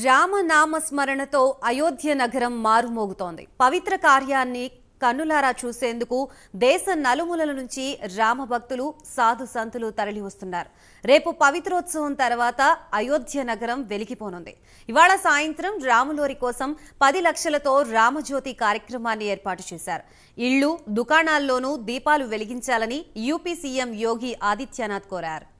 రామనామ స్మరణతో అయోధ్య నగరం మారుమోగుతోంది. పవిత్ర కార్యాన్ని కన్నులారా చూసేందుకు దేశ నలుమూలల నుంచి రామ భక్తులు సాధు సంతులు తరలి వస్తున్నారు రేపు పవిత్రోత్సవం తర్వాత అయోధ్య నగరం వెలిగిపోనుంది. ఇవాళ సాయంత్రం రాములోరి కోసం పది లక్షలతో రామజ్యోతి కార్యక్రమాన్ని ఏర్పాటు చేశారు. ఇళ్ళు దుకాణాల్లోనూ దీపాలు వెలిగించాలని యూపీ సీఎం యోగి ఆదిత్యనాథ్ కోరారు.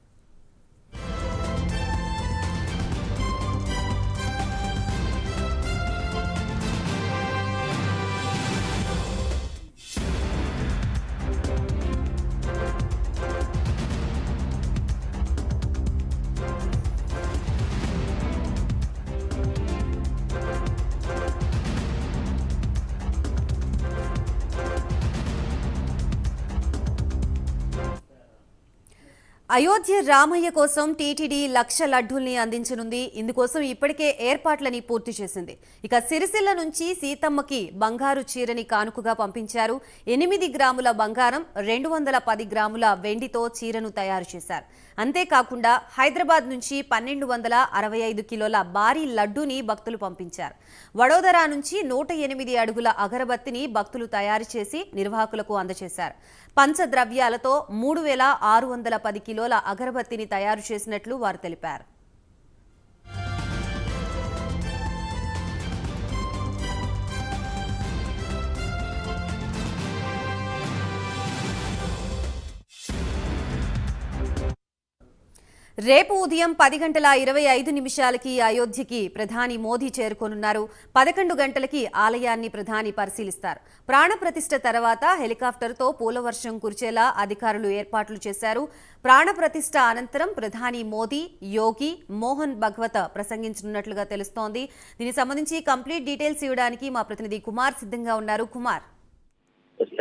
అయోధ్య రామయ్య కోసం టీటీడీ లక్ష లడ్డూల్ని అందించనుంది. ఇందుకోసం ఇప్పటికే ఏర్పాట్లని పూర్తి చేసింది. ఇక సిరిసిల్ల నుంచి సీతమ్మకి బంగారు చీరని కానుకగా పంపించారు. ఎనిమిది గ్రాముల బంగారం రెండు వందల పది గ్రాముల వెండితో చీరను తయారు చేశారు. అంతేకాకుండా హైదరాబాద్ నుంచి పన్నెండు వందల అరవై ఐదు కిలోల భారీ లడ్డూని భక్తులు పంపించారు. వడోదరా నుంచి నూట ఎనిమిది అడుగుల అగరబత్తిని భక్తులు తయారు చేసి నిర్వాహకులకు అందజేశారు. పంచద్రవ్యాలతో మూడు వేల ఆరు వందల పది కిలో కిలోల అగరబత్తిని తయారు చేసినట్లు వారు తెలిపారు. రేపు ఉదయం పది గంటల ఇరవై ఐదు నిమిషాలకి అయోధ్యకి ప్రధాని మోదీ చేరుకోనున్నారు. పదకొండు గంటలకి ఆలయాన్ని ప్రధాని పరిశీలిస్తారు. ప్రాణప్రతిష్ఠ తర్వాత హెలికాప్టర్తో పూలవర్షం కురిచేలా అధికారులు ఏర్పాట్లు చేశారు. ప్రాణప్రతిష్ఠ అనంతరం ప్రధాని మోదీ యోగి మోహన్ భగవత ప్రసంగించనున్నట్లుగా తెలుస్తోంది. దీనికి సంబంధించి కంప్లీట్ డీటెయిల్స్ ఇవ్వడానికి మా ప్రతినిధి కుమార్ సిద్ధంగా ఉన్నారు. Kumar.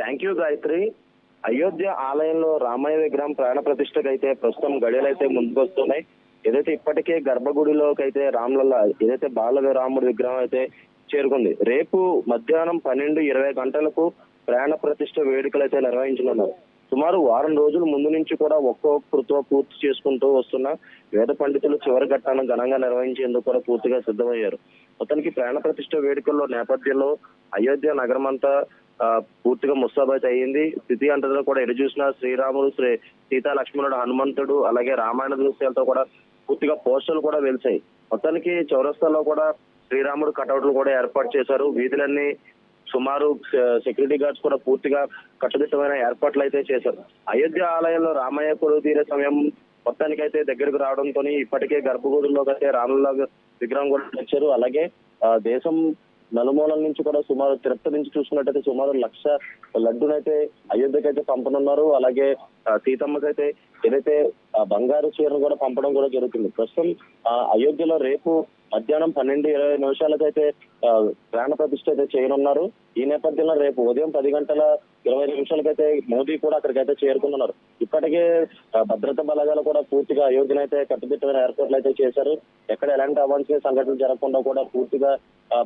Thank you Gayatri. Ayodhya ఆలయంలో రామయ్య విగ్రహం ప్రాణ ప్రతిష్టకు అయితే ప్రస్తుతం గడియలు అయితే ముందుకొస్తున్నాయి. ఏదైతే ఇప్పటికే గర్భగుడిలోకి అయితే రాములల్ల ఏదైతే బాల రాముడి విగ్రహం అయితే చేరుకుంది. రేపు మధ్యాహ్నం పన్నెండు ఇరవై గంటలకు ప్రాణ ప్రతిష్ట వేడుకలు అయితే నిర్వహించనున్నారు. సుమారు వారం రోజుల ముందు నుంచి కూడా ఒక్కొక్క పూర్తి చేసుకుంటూ వస్తున్న వేద పండితులు చివరి ఘట్టాన్ని ఘనంగా నిర్వహించేందుకు కూడా పూర్తిగా సిద్ధమయ్యారు. మొత్తానికి ప్రాణ ప్రతిష్ట వేడుకల్లో నేపథ్యంలో అయోధ్య నగరం అంతా పూర్తిగా ముస్తాబైత్ అయ్యింది. స్థితి అంతలో కూడా ఎటు చూసినా శ్రీరాముడు శ్రీ సీతా లక్ష్మణుడు హనుమంతుడు అలాగే రామాయణ దృశ్యాలతో కూడా పూర్తిగా పోస్టర్లు కూడా వెలిసాయి. మొత్తానికి చౌరస్తాలో కూడా శ్రీరాముడు కటౌట్లు కూడా ఏర్పాటు చేశారు. వీధులన్నీ సుమారు సెక్యూరిటీ గార్డ్స్ కూడా పూర్తిగా కట్టుదిట్టమైన ఏర్పాట్లు అయితే చేశారు. అయోధ్య ఆలయంలో రామయ్య కొలువు తీరే సమయం మొత్తానికి అయితే దగ్గరకు రావడంతో ఇప్పటికే గర్భగుడిలోకి అయితే రాముల విగ్రహం కూడా తెచ్చారు. అలాగే దేశం నలుమూలల నుంచి కూడా సుమారు తిరుపతి నుంచి చూసుకున్నట్టయితే సుమారు లక్ష లడ్డునైతే అయోధ్యకి అయితే పంపనున్నారు. అలాగే సీతమ్మకైతే ఏదైతే బంగారు చీరను కూడా పంపడం కూడా జరుగుతుంది. ప్రస్తుతం అయోధ్యలో రేపు మధ్యాహ్నం పన్నెండు ఇరవై నిమిషాలకైతే ప్రాణ ప్రతిష్ఠ అయితే చేయనున్నారు. ఈ నేపథ్యంలో రేపు ఉదయం పది గంటల ఇరవై నిమిషాలకైతే మోదీ కూడా అక్కడికైతే చేరుకున్నారు. ఇప్పటికే భద్రతా బలగాలు కూడా పూర్తిగా అయోధ్యను అయితే కట్టుదిట్టమైన ఏర్పాట్లు అయితే చేశారు. ఎక్కడ ఎలాంటి అవాంఛనీయ సంఘటనలు జరగకుండా కూడా పూర్తిగా ఆ,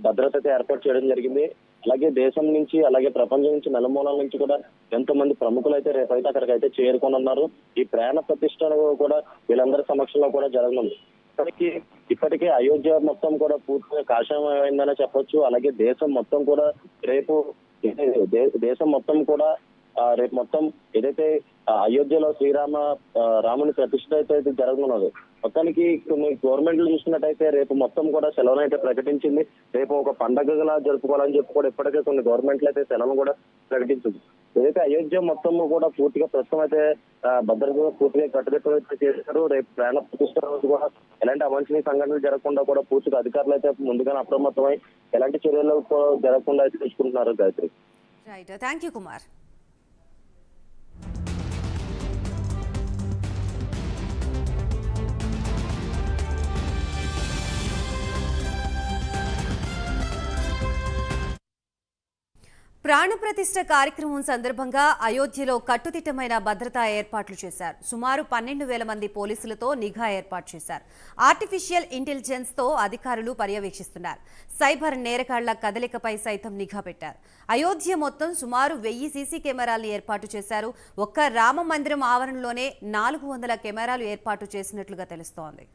ఏర్పాటు చేయడం జరిగింది. అలాగే దేశం నుంచి అలాగే ప్రపంచం నుంచి నలుమూలల నుంచి కూడా ఎంతో మంది ప్రముఖులు అయితే రేపైతే చేరుకొని చేరుకోనున్నారు. ఈ ప్రాణ ప్రతిష్ట కూడా వీళ్ళందరి సమక్షంలో కూడా జరగనుంది. ఇప్పటికీ ఇప్పటికే అయోధ్య మొత్తం కూడా పూర్తిగా కాషాయమైందనే చెప్పొచ్చు. అలాగే దేశం మొత్తం కూడా రేపు దే- దేశం మొత్తం కూడా రేపు మొత్తం ఏదైతే అయోధ్యలో శ్రీరామ రాముని ప్రతిష్ట అయితే జరగనున్నది. మొత్తానికి కొన్ని గవర్నమెంట్లు చూసినట్టయితే రేపు మొత్తం కూడా సెలవును అయితే ప్రకటించింది. రేపు ఒక పండగలా జరుపుకోవాలని చెప్పి కూడా ఇప్పటికే కొన్ని గవర్నమెంట్లు అయితే సెలవును కూడా ప్రకటించింది. ఏదైతే అయోధ్య మొత్తం కూడా పూర్తిగా ప్రస్తుతం అయితే భద్రత పూర్తిగా కట్టుదిట్టం అయితే చేశారు రేపు ప్రాణ ప్రతిష్ట రోజు కూడా ఎలాంటి అవాంఛనీయ సంఘటనలు జరగకుండా కూడా పూర్తిగా అధికారులు అయితే ముందుగానే అప్రమత్తమై ఎలాంటి చర్యలు జరగకుండా అయితే తీసుకుంటున్నారు Gayatri. Right thank you Kumar ప్రాణప్రతిష్ఠ కార్యక్రమం సందర్భంగా అయోధ్యలో కట్టుదిట్టమైన భద్రతా ఏర్పాట్లు చేశారు. సుమారు పన్నెండు వేల మంది పోలీసులతో నిఘా ఏర్పాటు చేశారు. ఆర్టిఫిషియల్ ఇంటెలిజెన్స్తో అధికారులు పర్యవేక్షిస్తున్నారు. సైబర్ నేరగాళ్ళ కదలికపై సైతం నిఘా పెట్టారు. అయోధ్య మొత్తం సుమారు వెయ్యి సీసీ కెమెరాలు ఏర్పాటు చేశారు. ఒక్క రామ మందిరం ఆవరణలోనే నాలుగు వందల కెమెరాలు ఏర్పాటు చేసినట్లుగా తెలుస్తోంది.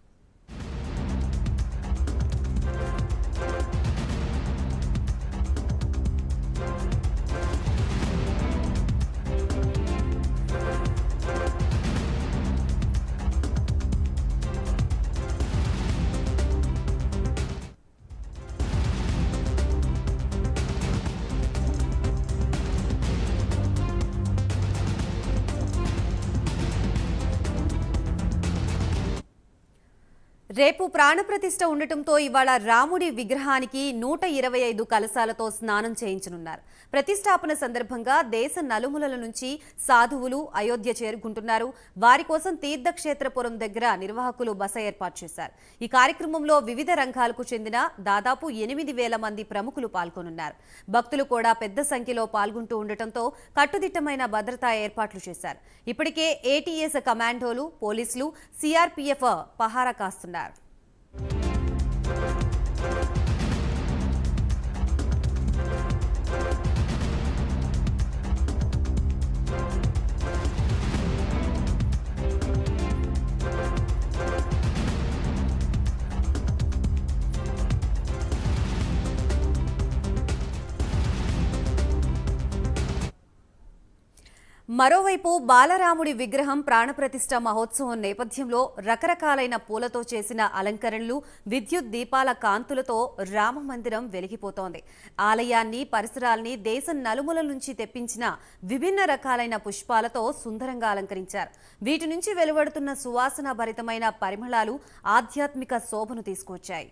రేపు ప్రాణప్రతిష్ఠ ఉండటంతో ఇవాళ రాముడి విగ్రహానికి నూట ఇరవై ఐదు కలశాలతో స్నానం చేయించనున్నారు. ప్రతిష్టాపన సందర్భంగా దేశ నలుమూలల నుంచి సాధువులు అయోధ్య చేరుకుంటున్నారు. వారి కోసం తీర్థక్షేత్రపురం దగ్గర నిర్వాహకులు బస ఏర్పాటు చేశారు. ఈ కార్యక్రమంలో వివిధ రంగాలకు చెందిన దాదాపు ఎనిమిది వేల మంది ప్రముఖులు పాల్గొనున్నారు. భక్తులు కూడా పెద్ద సంఖ్యలో పాల్గొంటూ ఉండటంతో కట్టుదిట్టమైన భద్రతా ఏర్పాట్లు చేశారు. ఇప్పటికే ఏటీఎస్ కమాండోలు పోలీసులు సిఆర్పీఎఫ్ పహారా కాస్తున్నారు. మరోవైపు బాలరాముడి విగ్రహం ప్రాణప్రతిష్ఠ మహోత్సవం నేపథ్యంలో రకరకాలైన పూలతో చేసిన అలంకరణలు విద్యుత్ దీపాల కాంతులతో రామ మందిరం వెలిగిపోతోంది. ఆలయాన్ని పరిసరాల్ని దేశం నలుమూల నుంచి తెప్పించిన విభిన్న రకాలైన పుష్పాలతో సుందరంగా అలంకరించారు. వీటి నుంచి వెలువడుతున్న సువాసన భరితమైన పరిమళాలు ఆధ్యాత్మిక శోభను తీసుకొచ్చాయి.